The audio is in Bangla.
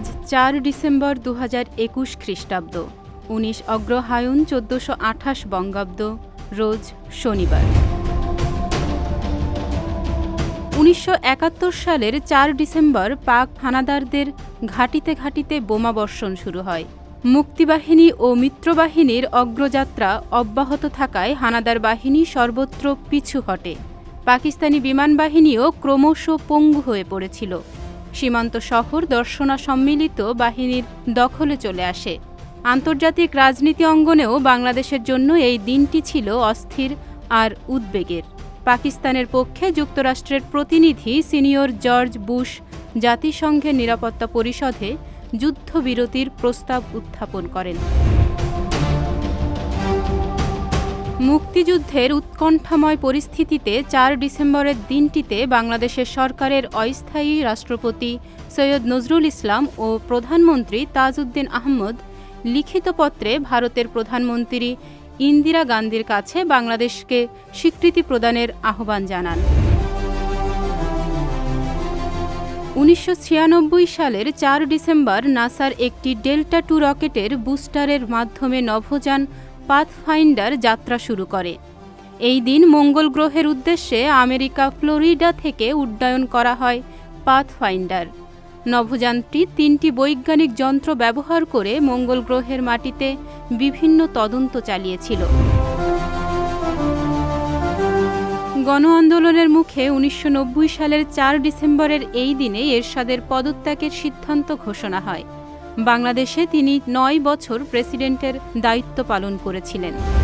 চার ডিসেম্বর দু হাজার একুশ খ্রিস্টাব্দ, উনিশ অগ্রহায়ণ চোদ্দশো আঠাশ বঙ্গাব্দ, রোজ শনিবার। উনিশশো একাত্তর সালের চার ডিসেম্বর পাক হানাদারদের ঘাটিতে ঘাটিতে বোমা বর্ষণ শুরু হয়। মুক্তিবাহিনী ও মিত্রবাহিনীর অগ্রযাত্রা অব্যাহত থাকায় হানাদার বাহিনী সর্বত্র পিছু হটে। পাকিস্তানি বিমান বাহিনীও ক্রমশ পঙ্গু হয়ে পড়েছিল। সীমান্ত শহর দর্শনা সম্মিলিত বাহিনীর দখলে চলে আসে। আন্তর্জাতিক রাজনীতি অঙ্গনেও বাংলাদেশের জন্য এই দিনটি ছিল অস্থির আর উদ্বেগের। পাকিস্তানের পক্ষে যুক্তরাষ্ট্রের প্রতিনিধি সিনিয়র জর্জ বুশ জাতিসংঘের নিরাপত্তা পরিষদে যুদ্ধবিরতির প্রস্তাব উত্থাপন করেন। মুক্তিযুদ্ধের উৎকণ্ঠাময় পরিস্থিতিতে চার ডিসেম্বরের দিনটিতে বাংলাদেশের সরকারের অস্থায়ী রাষ্ট্রপতি সৈয়দ নজরুল ইসলাম ও প্রধানমন্ত্রী তাজউদ্দিন আহমদ লিখিত পত্রে ভারতের প্রধানমন্ত্রী ইন্দিরা গান্ধীর কাছে বাংলাদেশকে স্বীকৃতি প্রদানের আহ্বান জানান। উনিশশো ছিয়ানব্বই সালের চার ডিসেম্বর নাসার একটি ডেল্টা টু রকেটের বুস্টারের মাধ্যমে নভোযান পাথফাইন্ডার যাত্রা শুরু করে। এই দিন মঙ্গল গ্রহের উদ্দেশ্যে আমেরিকা, ফ্লোরিডা থেকে উড্ডয়ন করা হয় পাথফাইন্ডার। নভোযানটি তিনটি বৈজ্ঞানিক যন্ত্র ব্যবহার করে মঙ্গল গ্রহের মাটিতে বিভিন্ন তদন্ত চালিয়েছিল। গণ আন্দোলনের মুখে উনিশশো নব্বই সালের চার ডিসেম্বরের এই দিনে এরশাদের পদত্যাগের সিদ্ধান্ত ঘোষণা হয়। বাংলাদেশে তিনি নয় বছর প্রেসিডেন্টের দায়িত্ব পালন করেছিলেন।